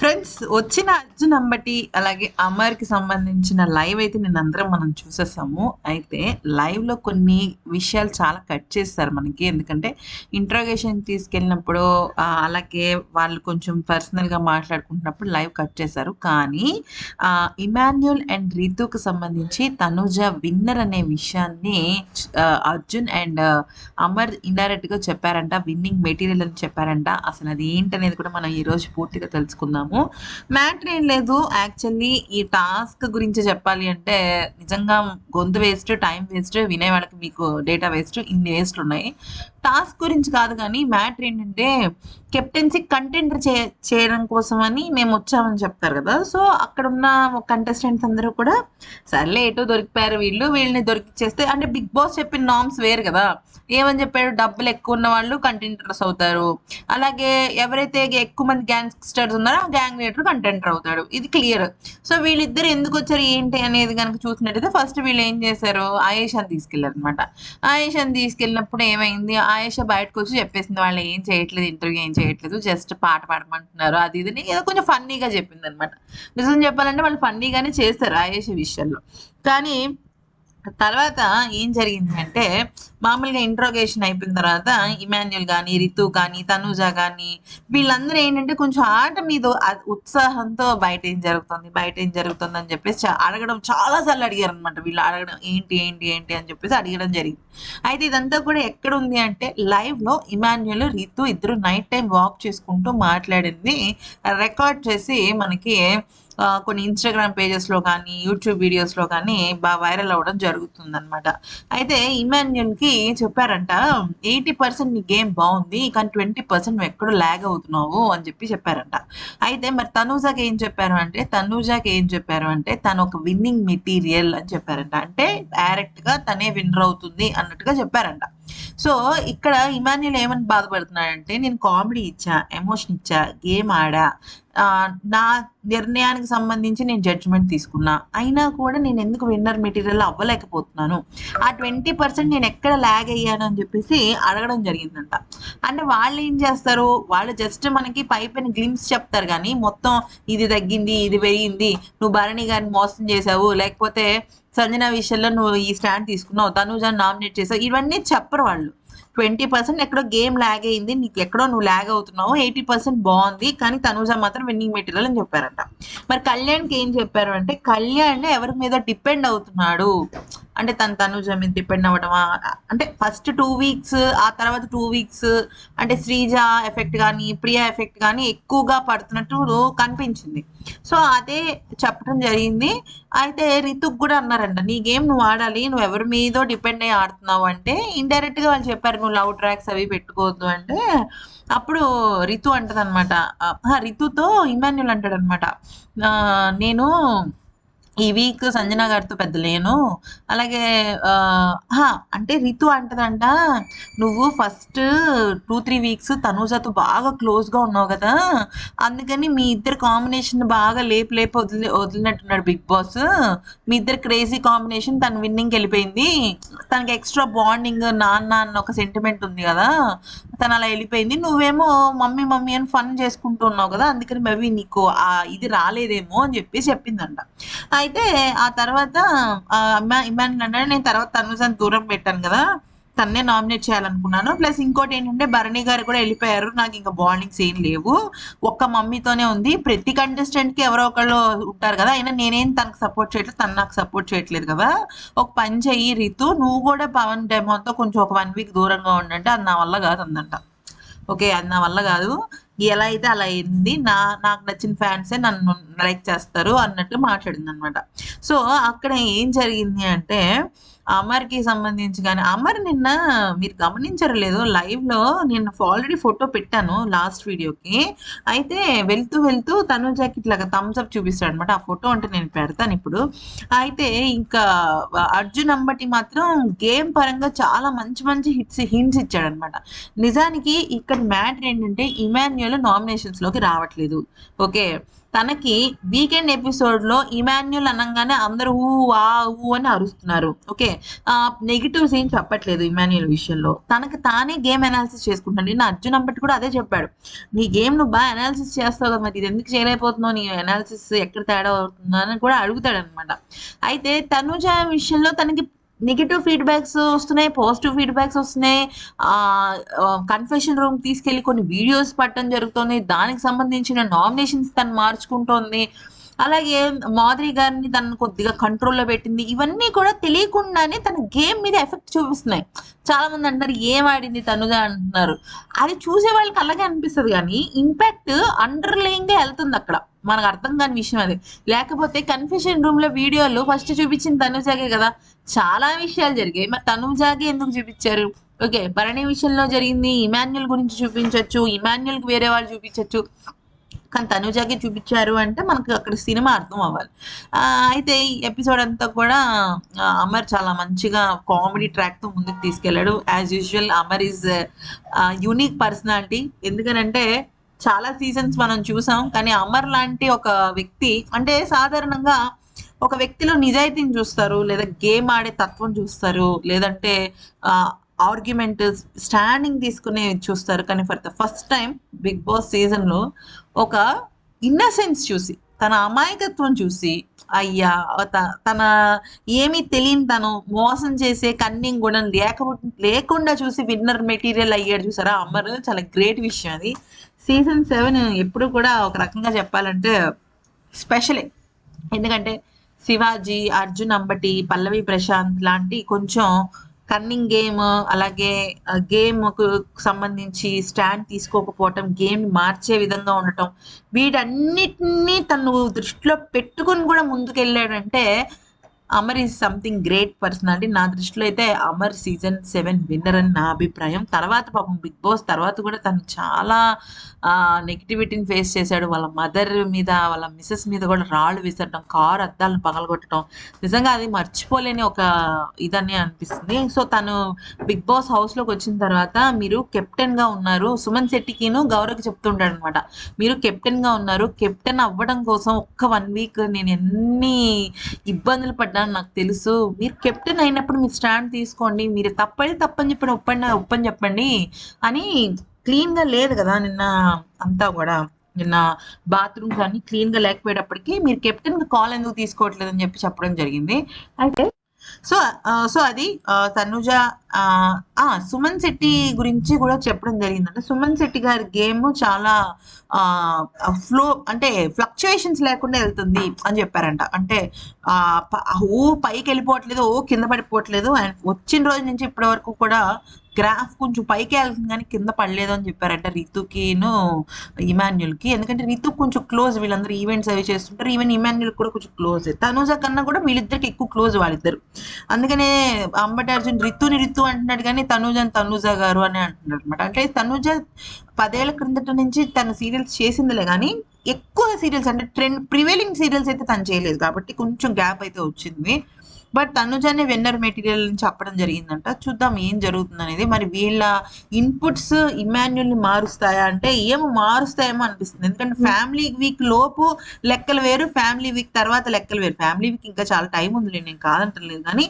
Friends వచ్చిన అర్జున్ అంబటి అలాగే అమర్కి సంబంధించిన లైవ్ అయితే నేను అందరం మనం చూసేసాము. అయితే లైవ్లో కొన్ని విషయాలు చాలా కట్ చేస్తారు మనకి. ఎందుకంటే ఇంట్రాగేషన్ తీసుకెళ్ళినప్పుడు అలాగే వాళ్ళు కొంచెం పర్సనల్గా మాట్లాడుకుంటున్నప్పుడు లైవ్ కట్ చేశారు. కానీ ఇమాన్యుల్ అండ్ రీతుకు సంబంధించి తనుజ విన్నర్ అనే విషయాన్ని అర్జున్ అండ్ అమర్ ఇండైరెక్ట్గా చెప్పారంట. విన్నింగ్ మెటీరియల్ అని చెప్పారంట. అసలు అది ఏంటనేది కూడా మనం ఈ రోజు పూర్తిగా తెలుసుకుందాము మ్యాటర్ ఏం లేదు. యాక్చువల్లీ ఈ టాస్క్ గురించి చెప్పాలి అంటే నిజంగా గొంతు వేస్ట్ టైం వేస్ట్ వినే వాళ్ళకి మీకు డేటా వేస్ట్ ఇన్ని వేస్ట్ ఉన్నాయి. టాస్క్ గురించి కాదు కానీ మ్యాటర్ ఏంటంటే కెప్టెన్సీ కంటెంట్ చే చేయడం కోసం అని మేము వచ్చామని చెప్తారు కదా. సో అక్కడ ఉన్న కంటెస్టెంట్స్ అందరూ కూడా సర్లే ఎటో దొరికిపోయారు వీళ్ళు వీళ్ళని దొరికిచ్చేస్తే అంటే బిగ్ బాస్ చెప్పిన నామ్స్ వేరు కదా. ఏమని చెప్పాడు? డబ్బులు ఎక్కువ ఉన్న వాళ్ళు కంటెంటర్స్ అవుతారు. అలాగే ఎవరైతే ఎక్కువ మంది గ్యాంగ్స్టర్స్ ఉన్నారో ఆ గ్యాంగ్ కంటెంటర్ అవుతాడు. ఇది క్లియర్ సో వీళ్ళిద్దరు ఎందుకు వచ్చారు ఏంటి అనేది కనుక చూసినట్టయితే ఫస్ట్ వీళ్ళు ఏం చేశారు? ఆయేషాని తీసుకెళ్ళారు అనమాట ఆయేషాని తీసుకెళ్ళినప్పుడు ఏమైంది? ఆయేష బయటకు వచ్చి చెప్పేసింది వాళ్ళు ఏం చేయట్లేదు ఇంటర్వ్యూ ఏం చేయట్లేదు జస్ట్ పాట పాడమంటున్నారు. అది ఇది ఏదో కొంచెం ఫన్నీగా చెప్పింది అనమాట నిజం చెప్పాలంటే వాళ్ళు ఫన్నీగానే చేస్తారు ఆయేష విషయంలో కానీ తర్వాత ఏం జరిగింది అంటే మామూలుగా ఇంట్రోగేషన్ అయిపోయిన తర్వాత ఇమాన్యుల్ కానీ రితు కానీ తనుజ కానీ వీళ్ళందరూ ఏంటంటే కొంచెం ఆట మీద ఉత్సాహంతో బయట ఏం జరుగుతుంది బయట ఏం జరుగుతుంది అని చెప్పేసి అడగడం చాలా సార్లు అడిగారు అనమాట వీళ్ళు అడగడం ఏంటి ఏంటి ఏంటి అని చెప్పేసి అడగడం జరిగింది. అయితే ఇదంతా కూడా ఎక్కడ ఉంది అంటే లైవ్లో ఇమాన్యుల్ రితు ఇద్దరు నైట్ టైం వాక్ చేసుకుంటూ మాట్లాడింది. రికార్డ్ చేసి మనకి కొన్ని ఇన్స్టాగ్రామ్ పేజెస్లో కానీ యూట్యూబ్ వీడియోస్లో కానీ బాగా వైరల్ అవ్వడం జరుగుతుంది అనమాట అయితే ఇమాన్యుల్కి చెప్పారంట ఎయిటీ పర్సెంట్ నీ గేమ్ బాగుంది కానీ ట్వంటీ పర్సెంట్ నువ్వు ఎక్కడో ల్యాగ్ అవుతున్నావు అని చెప్పి చెప్పారంట. అయితే మరి తనూజాకి ఏం చెప్పారు అంటే తనూజాకి ఏం చెప్పారు అంటే తను ఒక విన్నింగ్ మెటీరియల్ అని చెప్పారంట. అంటే డైరెక్ట్గా తనే విన్నర్ అవుతుంది అన్నట్టుగా చెప్పారంట. సో ఇక్కడ ఇమాన్యుల్ ఏమని బాధపడుతున్నాడంటే నేను కామెడీ ఇచ్చా ఎమోషన్ ఇచ్చా గేమ్ ఆడా నా నిర్ణయానికి సంబంధించి నేను జడ్జిమెంట్ తీసుకున్నా. అయినా కూడా నేను ఎందుకు విన్నర్ మెటీరియల్ అవ్వలేకపోతున్నాను? ఆ ట్వంటీ పర్సెంట్ నేను ఎక్కడ లాగ్ అయ్యాను అని చెప్పేసి అడగడం జరిగిందంట. అంటే వాళ్ళు ఏం చేస్తారు? వాళ్ళు జస్ట్ మనకి పై పైన గ్లిమ్స్ చెప్తారు కానీ మొత్తం ఇది తగ్గింది ఇది పెరిగింది నువ్వు భరణి గారిని మోసం చేసావు లేకపోతే సంజన విషయంలో నువ్వు ఈ స్టాండ్ తీసుకున్నావు తనుజాని నామినేట్ చేసావు ఇవన్నీ చెప్పరు వాళ్ళు. ట్వంటీ పర్సెంట్ ఎక్కడో గేమ్ ల్యాగ్ అయింది నీకు ఎక్కడో నువ్వు ల్యాగ్ అవుతున్నావు ఎయిటీ పర్సెంట్ బాగుంది కానీ తనుజ మాత్రం విన్నింగ్ మెటీరియల్ అని చెప్పారంట. మరి కళ్యాణ్కి ఏం చెప్పారు అంటే కళ్యాణ్ ఎవరి మీద డిపెండ్ అవుతున్నాడు? అంటే తన తనుజ మీద డిపెండ్ అవ్వడమా అంటే ఫస్ట్ టూ వీక్స్ ఆ తర్వాత టూ వీక్స్ అంటే శ్రీజ ఎఫెక్ట్ కానీ ప్రియా ఎఫెక్ట్ కానీ ఎక్కువగా పడుతున్నట్టు కనిపించింది. సో అదే చెప్పడం జరిగింది. అయితే రితుక్ కూడా అన్నారంట నీ గేమ్ నువ్వు ఆడాలి నువ్వు ఎవరి మీదో డిపెండ్ అయ్యి ఆడుతున్నావు అంటే ఇండైరెక్ట్గా వాళ్ళు చెప్పారు నువ్వు లవ్ ట్రాక్స్ అవి పెట్టుకోవద్దు అంటే అప్పుడు రితు అంటదనమాట రితుతో ఇమాన్యుల్ అంటాడు అనమాట నేను ఈ వీక్ సంజన గారితో పెద్ద లేను. అలాగే హా, అంటే రితు అంటదంట నువ్వు ఫస్ట్ టూ త్రీ వీక్స్ తనూజతో బాగా క్లోజ్గా ఉన్నావు కదా. అందుకని మీ ఇద్దరు కాంబినేషన్ బాగా లేపు లేపు వదిలి వదిలినట్టున్నాడు బిగ్ బాస్. మీ ఇద్దరు క్రేజీ కాంబినేషన్ తను విన్నింగ్కి వెళ్ళిపోయింది. తనకి ఎక్స్ట్రా బాండింగ్ నాన్న అన్న ఒక సెంటిమెంట్ ఉంది కదా. తను అలా వెళ్ళిపోయింది. నువ్వేమో మమ్మీ మమ్మీ అని ఫన్ చేసుకుంటూ ఉన్నావు కదా అందుకని మేబీ నీకు ఆ ఇది రాలేదేమో అని చెప్పి చెప్పిందంట. అయితే ఆ తర్వాత ఆ ఇమా- ఇమాన్యుల్ నేను తర్వాత తను దూరం పెట్టాను కదా తన్నే నామినేట్ చేయాలనుకున్నాను. ప్లస్ ఇంకోటి ఏంటంటే భరణి గారు కూడా వెళ్ళిపోయారు. నాకు ఇంకా బాండింగ్స్ ఏం లేవు. ఒక్క మమ్మీతోనే ఉంది. ప్రతి కంటెస్టెంట్కి ఎవరో ఒకళ్ళు ఉంటారు కదా. అయినా నేనేం తనకు సపోర్ట్ చేయట్లేదు. తను నాకు సపోర్ట్ చేయట్లేదు కదా. ఒక పని చెయ్యి రీతు. నువ్వు కూడా పవన్ డెమోతో కొంచెం ఒక వన్ వీక్ దూరంగా ఉండంటే అది నా వల్ల కాదు అందంట ఓకే అది నా వల్ల కాదు. ఎలా అయితే అలా అయింది నా నాకు నచ్చిన ఫ్యాన్సే నన్ను లైక్ చేస్తారు అన్నట్టు మాట్లాడింది అనమాట సో అక్కడ ఏం జరిగింది అంటే అమర్కి సంబంధించి కానీ అమర్ నిన్న మీరు గమనించరు లేదు లైవ్లో లో నేను ఆల్రెడీ ఫోటో పెట్టాను లాస్ట్ వీడియోకి. అయితే వెళ్తూ వెళ్తూ తనుజాకి ఇట్లాగా థమ్స్ అప్ చూపిస్తాడు అనమాట ఆ ఫోటో అంటే నేను పెడతాను ఇప్పుడు. అయితే ఇంకా అర్జున్ అంబటి మాత్రం గేమ్ పరంగా చాలా మంచి మంచి హిట్స్ హింట్స్ ఇచ్చాడనమాట నిజానికి ఇక్కడ మ్యాటర్ ఏంటంటే ఇమాన్యుయల్ నామినేషన్స్లోకి రావట్లేదు. ఓకే? తనకి వీకెండ్ ఎపిసోడ్లో ఇమాన్యుల్ అనగానే అందరూ ఊ ఆ ఊ అని అరుస్తున్నారు. ఓకే? నెగిటివ్స్ ఏం చెప్పట్లేదు ఇమాన్యుయల్ విషయంలో. తనకు తానే గేమ్ అనాలిసిస్ చేసుకుంటాను నిన్న అర్జున్ అంబటి కూడా అదే చెప్పాడు. నీ గేమ్ నువ్వు బాగా అనాలిసిస్ చేస్తావు కదా మరి ఇది ఎందుకు చేయలేకపోతున్నావు? నీ అనాలిసిస్ ఎక్కడ తేడా అవుతుందో? అని కూడా అడుగుతాడు అనమాట అయితే తనుజ విషయంలో తనకి నెగిటివ్ ఫీడ్బ్యాక్స్ వస్తున్నాయి పాజిటివ్ ఫీడ్బ్యాక్స్ వస్తున్నాయి. కన్ఫెషన్ రూమ్ తీసుకెళ్ళి కొన్ని వీడియోస్ పట్టడం జరుగుతుంది. దానికి సంబంధించిన నామినేషన్స్ తను మార్చుకుంటోంది. అలాగే మాధురి గారిని తనను కొద్దిగా కంట్రోల్లో పెట్టింది. ఇవన్నీ కూడా తెలియకుండానే తన గేమ్ మీద ఎఫెక్ట్ చూపిస్తున్నాయి. చాలా మంది అంటారు ఏం ఆడింది తనుగా? అంటున్నారు. అది చూసే వాళ్ళకి అలాగే అనిపిస్తుంది కానీ ఇంపాక్ట్ అండర్లైన్గా వెళ్తుంది అక్కడ. మనకు అర్థం కాని విషయం అది. లేకపోతే కన్ఫ్యూషన్ రూమ్లో వీడియోలు ఫస్ట్ చూపించింది తనుజాగే కదా. చాలా విషయాలు జరిగాయి. మరి తనుజాగే ఎందుకు చూపించారు? ఓకే భరణి విషయంలో జరిగింది. ఇమాన్యుల్ గురించి చూపించవచ్చు ఇమాన్యుల్కి వేరే వాళ్ళు చూపించవచ్చు కానీ తనుజాకి చూపించారు అంటే మనకు అక్కడ సినిమా అర్థం అవ్వాలి. ఆ, అయితే ఈ ఎపిసోడ్ అంతా కూడా అమర్ చాలా మంచిగా కామెడీ ట్రాక్తో ముందుకు తీసుకెళ్ళాడు. As usual Amar is unique personality ఎందుకనంటే చాలా సీజన్స్ మనం చూసాం కానీ అమర్ లాంటి ఒక వ్యక్తి అంటే సాధారణంగా ఒక వ్యక్తిలో నిజాయితీని చూస్తారు లేదా గేమ్ ఆడే తత్వం చూస్తారు లేదంటే ఆర్గ్యుమెంట్ స్టాండింగ్ తీసుకుని చూస్తారు. కానీ for the first time Bigg Boss సీజన్లో ఒక ఇన్నసెన్స్ చూసి తన అమాయకత్వం చూసి అయ్యా త- తన ఏమీ తెలియని తను మోసం చేసే కన్నింగ్ కూడా లేక లేకుండా చూసి విన్నర్ మెటీరియల్ అయ్యాడు చూసారా? అమ్మర్ చాలా గ్రేట్ విషయం అది. సీజన్ సెవెన్ ఎప్పుడు కూడా ఒక రకంగా చెప్పాలంటే స్పెషలే. ఎందుకంటే శివాజీ అర్జున్ అంబటి పల్లవి ప్రశాంత్ లాంటి కొంచెం కన్నింగ్ గేమ్ అలాగే గేమ్కు సంబంధించి స్టాండ్ తీసుకోకపోవటం గేమ్ మార్చే విధంగా ఉండటం వీటన్నిటినీ తను దృష్టిలో పెట్టుకుని కూడా ముందుకెళ్ళాడంటే Amar is something great personality. నా దృష్టిలో అయితే అమర్ సీజన్ సెవెన్ విన్నర్ అని నా అభిప్రాయం. తర్వాత పాపం బిగ్ బాస్ తర్వాత కూడా తను చాలా నెగిటివిటీని ఫేస్ చేశాడు. వాళ్ళ మదర్ మీద వాళ్ళ మిస్సెస్ మీద కూడా రాళ్ళు విసరడం కారు అద్దాలను పగలగొట్టడం. నిజంగా అది మర్చిపోలేని ఒక ఇదని అనిపిస్తుంది. సో తను బిగ్ బాస్ హౌస్లోకి వచ్చిన తర్వాత మీరు కెప్టెన్గా ఉన్నారు. సుమన్ శెట్టికిను గౌరవ్కి చెప్తుంటాడు అనమాట మీరు కెప్టెన్గా ఉన్నారు. కెప్టెన్ అవ్వడం కోసం ఒక్క వన్ వీక్ నేను ఎన్ని ఇబ్బందులు పడ్డాను నాకు తెలుసు. మీరు కెప్టెన్ అయినప్పుడు మీరు స్టాండ్ తీసుకోండి. మీరు తప్పని తప్పని చెప్పండి ఒప్పండి ఒప్పని చెప్పండి అని క్లీన్గా లేదు కదా నిన్న అంతా కూడా. నిన్న బాత్రూమ్స్ అన్ని క్లీన్గా లేకపోయేటప్పటికి మీరు కెప్టెన్ కాల్ ఎందుకు తీసుకోవట్లేదు అని చెప్పి చెప్పడం జరిగింది. అయితే సో ఆ, సో అది ఆ, తనుజ ఆ, సుమన్ శెట్టి గురించి కూడా చెప్పడం జరిగిందంటే. సుమన్ శెట్టి గారి గేమ్ చాలా uh, ఫ్లో అంటే ఫ్లక్చుయేషన్స్ లేకుండా వెళ్తుంది అని చెప్పారంట. అంటే ఆ, ఓ పైకి వెళ్ళిపోవట్లేదు ఓ కింద పడిపోవట్లేదు. అండ్ వచ్చిన రోజు నుంచి ఇప్పటి వరకు కూడా గ్రాఫ్ కొంచెం పైకి వెళ్తుంది కానీ కింద పడలేదు అని చెప్పారంట రితుకిను ఇమాన్యుల్కి ఎందుకంటే రితు కొంచెం క్లోజ్ వీళ్ళందరూ ఈవెంట్స్ అవి చేస్తుంటారు. ఈవెన్ ఇమాన్యుల్ కూడా కొంచెం క్లోజ్ తనూజ కన్నా కూడా వీళ్ళిద్దరికి ఎక్కువ క్లోజ్ వాళ్ళిద్దరు. అందుకనే అంబటి అర్జున్ రితుని రితు అంటున్నాడు కానీ తనూజ తనూజ గారు అని అంటున్నాడు అనమాట అంటే తనూజ పదేళ్ళ క్రిందట నుంచి తన సీరియల్స్ చేసిందిలే కానీ ఎక్కువ సీరియల్స్ అంటే ట్రెండ్ ప్రివేలింగ్ సీరియల్స్ అయితే తను చేయలేదు కాబట్టి కొంచెం గ్యాప్ అయితే వచ్చింది. బట్ తనుజానే వెన్నర్ మెటీరియల్ అని చెప్పడం జరిగిందంట. చూద్దాం ఏం జరుగుతుంది అనేది మరి వీళ్ళ ఇన్పుట్స్ ఇమాన్యుల్ని మారుస్తాయా అంటే ఏమో మారుస్తాయేమో అనిపిస్తుంది. ఎందుకంటే ఫ్యామిలీ వీక్ లోపు లెక్కలు వేరు ఫ్యామిలీ వీక్ తర్వాత లెక్కలు వేరు. ఫ్యామిలీ వీక్ ఇంకా చాలా టైం ఉంది నేను కాదంటలేదు. కానీ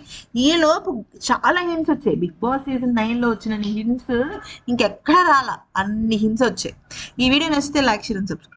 ఈ లోపు చాలా హింట్స్ వచ్చాయి. బిగ్ బాస్ సీజన్ నైన్లో వచ్చిన హింట్స్ ఇంకెక్కడ రాలా. అన్ని హింట్స్ వచ్చాయి. ఈ వీడియో నచ్చితే లైక్ షేర్ సబ్స్క్రైబ్